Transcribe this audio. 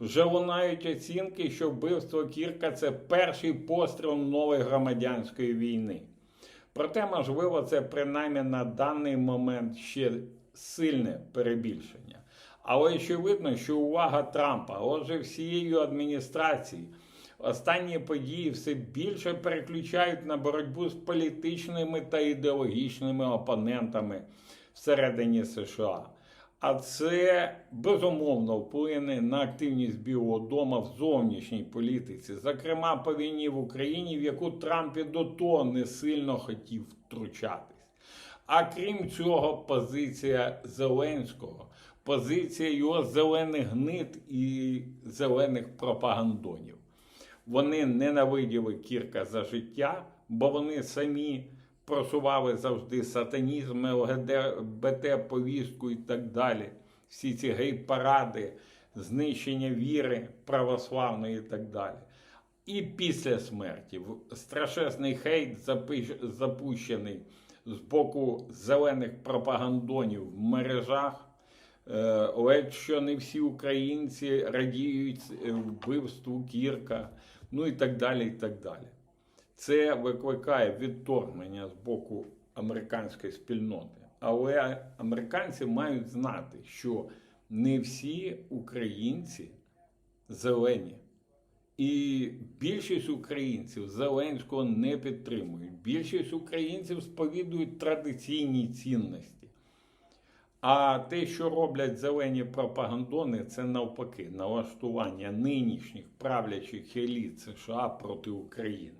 Вже лунають оцінки, що вбивство Кірка це перший постріл нової громадянської війни. Проте, можливо, це принаймні на даний момент ще сильне перебільшення. Але очевидно, що увага Трампа, отже, всієї адміністрації, останні події все більше переключають на боротьбу з політичними та ідеологічними опонентами всередині США. А це безумовно вплине на активність Білого Дому в зовнішній політиці, зокрема по війні в Україні, в яку Трамп і до того не сильно хотів втручатись. А крім цього, позиція Зеленського, позиція його зелених гнид і зелених пропагандонів. Вони ненавиділи Кірка за життя, бо вони самі просували завжди сатанізм, ЛГБТ, повістку і так далі. Всі ці гей-паради, знищення віри православної і так далі. І після смерті страшезний хейт запущений з боку зелених пропагандонів в мережах. Е, Ледь що не всі українці радіють е, вбивству Кірка, ну і так далі. і так далі. Це викликає відторгнення з боку американської спільноти. Але американці мають знати, що не всі українці зелені. І більшість українців Зеленського не підтримують. Більшість українців сповідують традиційні цінності. А те, що роблять зелені пропагандони, це навпаки налаштування нинішніх правлячих еліт США проти України.